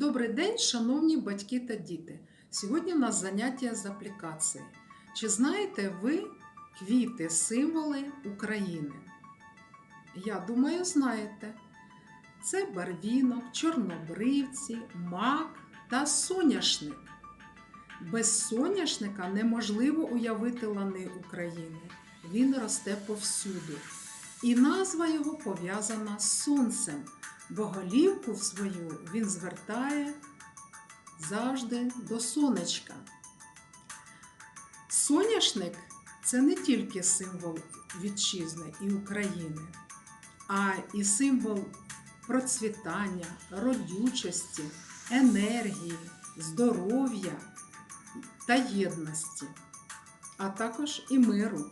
Добрий день, шановні батьки та діти. Сьогодні у нас заняття з аплікації. Чи знаєте ви квіти, символи України? Я думаю, знаєте. Це барвінок, чорнобривці, мак та соняшник. Без соняшника неможливо уявити лани України. Він росте повсюди. І назва його пов'язана з сонцем, бо голівку свою він звертає завжди до сонечка. Соняшник це не тільки символ вітчизни і України, а і символ процвітання, родючості, енергії, здоров'я та єдності, а також і миру.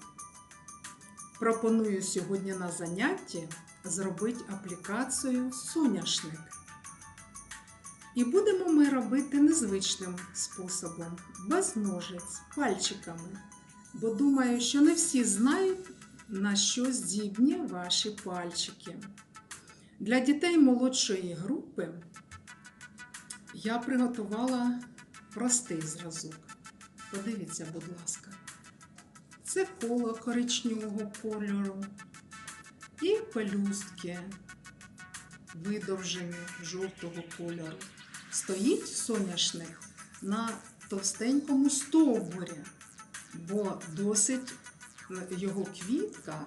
Пропоную сьогодні на занятті зробити аплікацію соняшник. І будемо ми робити незвичним способом, без ножиць, пальчиками. Бо думаю, що не всі знають, на що здібні ваші пальчики. Для дітей молодшої групи я приготувала простий зразок. Подивіться, будь ласка. Це коло коричневого кольору і пелюстки видовжені жовтого кольору. Стоїть соняшник на товстенькому стовбурі, бо досить е, його квітка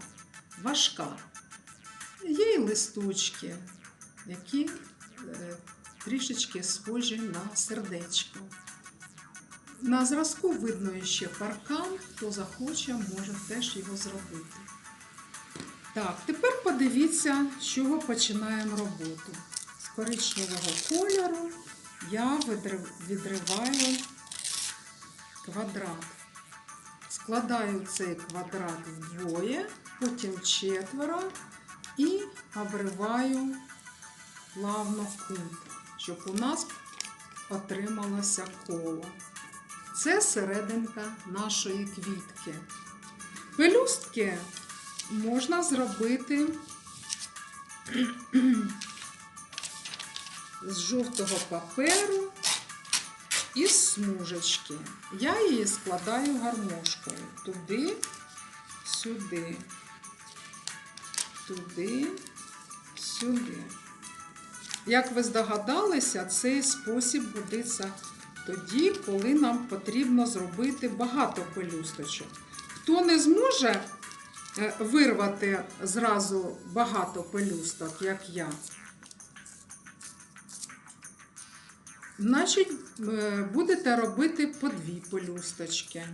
важка. Є й листочки, які е, трішечки схожі на сердечко. На зразку видно ще паркан, хто захоче, може теж його зробити. Так, тепер подивіться, з чого починаємо роботу. З коричневого кольору я відриваю квадрат. Складаю цей квадрат вдвоє, потім четверо і обриваю плавно кут, щоб у нас отрималося коло. Це серединка нашої квітки. Пелюстки можна зробити з жовтого паперу і з смужечки. Я її складаю гармошкою туди, сюди, туди, сюди. Як ви здогадалися, цей спосіб годиться тоді, коли нам потрібно зробити багато пелюсточок. Хто не зможе вирвати зразу багато пелюсток, як я, значить е, будете робити по дві пелюсточки.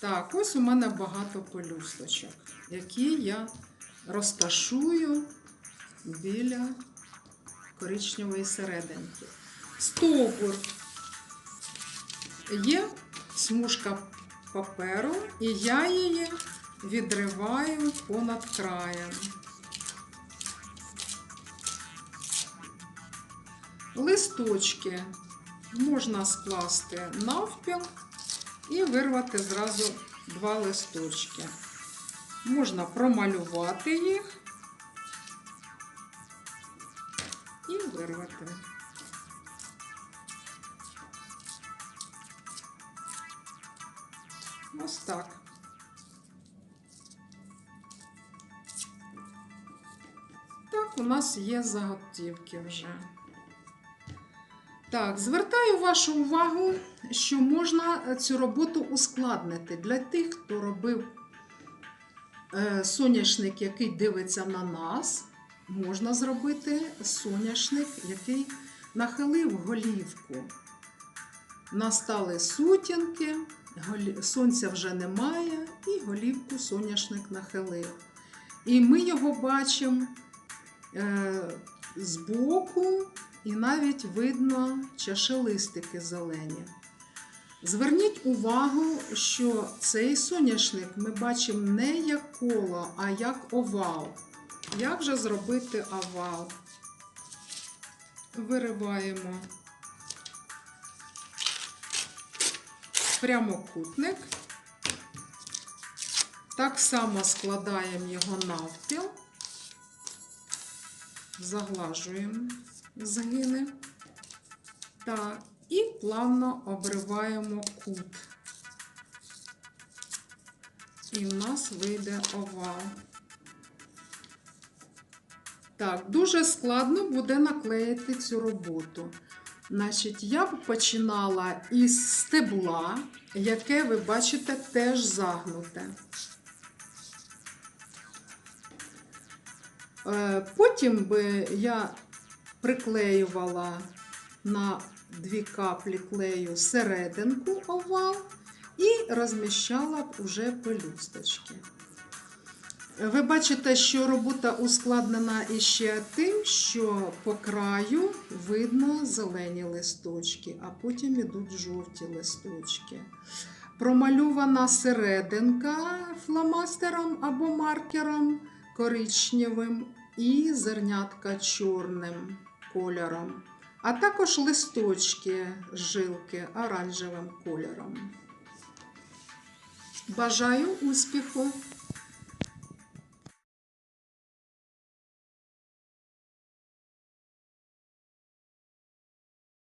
Так, ось у мене багато пелюсточок, які я розташую біля коричневої серединки. Стовбур. Є смужка паперу, і я її відриваю понад краєм. Листочки можна скласти навпіл і вирвати зразу два листочки. Можна промалювати їх і вирвати. Ось так. Так, у нас є заготівки вже. Так, звертаю вашу увагу, що можна цю роботу ускладнити для тих, хто робив е, соняшник, який дивиться на нас. Можна зробити соняшник, який нахилив голівку. Настали сутінки, сонця вже немає, і голівку соняшник нахилив. І ми його бачимо е, збоку, і навіть видно чашелистики зелені. Зверніть увагу, що цей соняшник ми бачимо не як коло, а як овал. Як же зробити овал? Вириваємо прямокутник. Так само складаємо його навпіл, заглажуємо згини. Так, і плавно обриваємо кут. І в нас вийде овал. Так, дуже складно буде наклеїти цю роботу. Значить, я починала із стебла, яке ви бачите теж загнуте. Е, Потім би я приклеювала на дві каплі клею серединку овал і розміщала б уже пелюсточки. Ви бачите, що робота ускладнена іще тим, що по краю видно зелені листочки, а потім ідуть жовті листочки. Промальована серединка фломастером або маркером коричневим і зернятка чорним кольором, а також листочки жилки оранжевим кольором. Бажаю успіху!